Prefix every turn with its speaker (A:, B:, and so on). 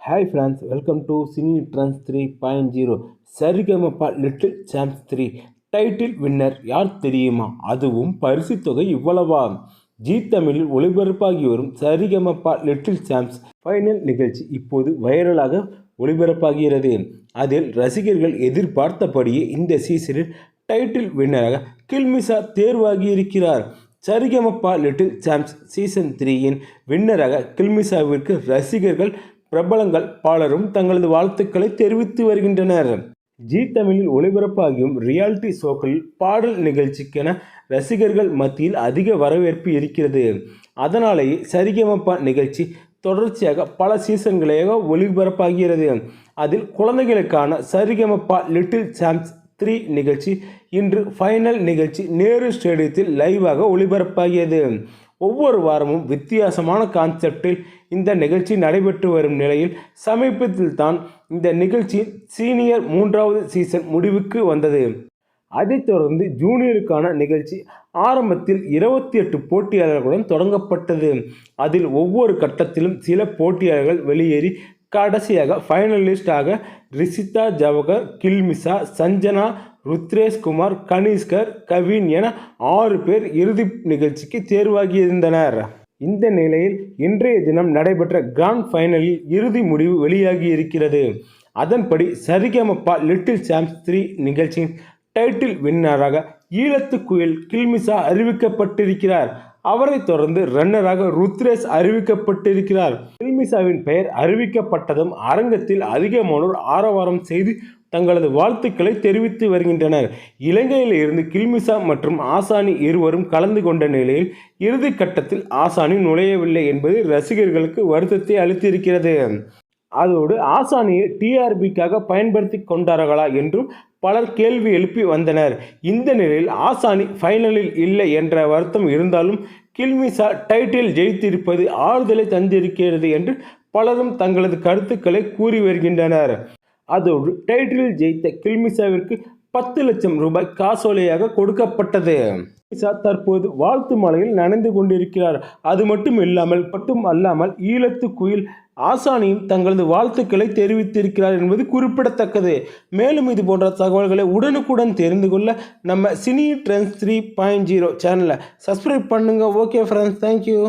A: Hi friends welcome to cine trends three point zero Sa Re Ga Ma Pa little champs three title winner யார் தெரியுமா? அதுவும் பரிசு தொகை இவ்வளவா? G தமிழில் ஒளிபரப்பாகி வரும் சரிகமப்பா லிட்டில் சாம்ஸ் ஃபைனல் நிகழ்ச்சி இப்போது வைரலாக ஒளிபரப்பாகிறது. அதில் ரசிகர்கள் எதிர்பார்த்தபடியே இந்த சீசனில் டைட்டில் வின்னராக கில்மிசா தேர்வாகி இருக்கிறார் சரிகமப்பா லிட்டில் சாம்ஸ் சீசன் த்ரீயின் வின்னராக கில்மிசாவிற்கு ரசிகர்கள் பிரபலங்கள் பலரும் தங்களது வாழ்த்துக்களை தெரிவித்து வருகின்றனர். ஜி தமிழில் ஒளிபரப்பாகியும் ரியாலிட்டி ஷோக்களில் பாடல் நிகழ்ச்சிக்கென ரசிகர்கள் மத்தியில் அதிக வரவேற்பு இருக்கிறது. அதனாலேயே சரிகமப்பா நிகழ்ச்சி தொடர்ச்சியாக பல சீசன்களாக ஒளிபரப்பாகிறது. அதில் குழந்தைகளுக்கான சரிகமப்பா லிட்டில் சாம்ஸ் த்ரீ நிகழ்ச்சி இன்று ஃபைனல் நிகழ்ச்சி நேரு ஸ்டேடியத்தில் லைவாக ஒளிபரப்பாகியது. ஒவ்வொரு வாரமும் வித்தியாசமான கான்செப்டில் இந்த நிகழ்ச்சி நடைபெற்று வரும் நிலையில் சமீபத்தில் தான் இந்த நிகழ்ச்சி சீனியர் மூன்றாவது சீசன் முடிவுக்கு வந்தது. அதைத் தொடர்ந்து ஜூனியருக்கான நிகழ்ச்சி ஆரம்பத்தில் இருபத்தி எட்டு போட்டியாளர்களுடன் தொடங்கப்பட்டது. அதில் ஒவ்வொரு கட்டத்திலும் சில போட்டியாளர்கள் வெளியேறி கடைசியாக ஃபைனலிஸ்டாக ரிஷிதா ஜவகர் கில்மிசா சஞ்சனா ருத்ரேஷ் குமார் கனிஷ்கர் கவின் என ஆறு பேர் இறுதி நிகழ்ச்சிக்கு தேர்வாகியிருந்தனர். இந்த நிலையில் இன்றைய தினம் நடைபெற்ற கிராண்ட் ஃபைனலில் இறுதி முடிவு வெளியாகி இருக்கிறது அதன்படி சரிகமப்பா லிட்டில் சாம்ஸ் த்ரீ நிகழ்ச்சியின் டைட்டில் வின்னராக ஈழத்து குயில் கில்மிசா அறிவிக்கப்பட்டிருக்கிறார். அவரைத் தொடர்ந்து ரன்னராக ருத்ரேஷ் அறிவிக்கப்பட்டிருக்கிறார். கில்மிசாவின் பெயர் அறிவிக்கப்பட்டதும் அரங்கத்தில் அதிகமானோர் ஆரவாரம் செய்து தங்களது வாழ்த்துக்களை தெரிவித்து வருகின்றனர். இலங்கையில் இருந்து கில்மிசா மற்றும் ஆசானி இருவரும் கலந்து கொண்ட நிலையில் இறுதி கட்டத்தில் ஆசானி நுழையவில்லை என்பது ரசிகர்களுக்கு வருத்தத்தை அளித்திருக்கிறது. அதோடு ஆசானியை டிஆர்பிக்காக பயன்படுத்தி கொண்டார்களா என்றும் பலர் கேள்வி எழுப்பி வந்தனர். இந்த நிலையில் ஆசானி ஃபைனலில் இல்லை என்ற வருத்தம் இருந்தாலும் கில்மிசா டைட்டில் ஜெயித்திருப்பது ஆறுதலை தந்திருக்கிறது என்று பலரும் தங்களது கருத்துக்களை கூறி வருகின்றனர். அதோடு டைட்டில் ஜெயித்த கில்மிசாவிற்கு பத்து லட்சம் ரூபாய் காசோலையாக கொடுக்கப்பட்டது. கில்மிசா தற்போது வாழ்த்து மலையில் நனைந்து கொண்டிருக்கிறார். அது மட்டும் இல்லாமல் மட்டும் அல்லாமல் ஈழத்து குயில் ஆசானியும் தங்களது வாழ்த்துக்களை தெரிவித்திருக்கிறார் என்பது குறிப்பிடத்தக்கது. மேலும் இது போன்ற தகவல்களை உடனுக்குடன் தெரிந்து கொள்ள நம்ம cine trends three point zero சேனலை சப்ஸ்கிரைப் பண்ணுங்கள் ஓகே ஃப்ரெண்ட்ஸ் தேங்க்யூ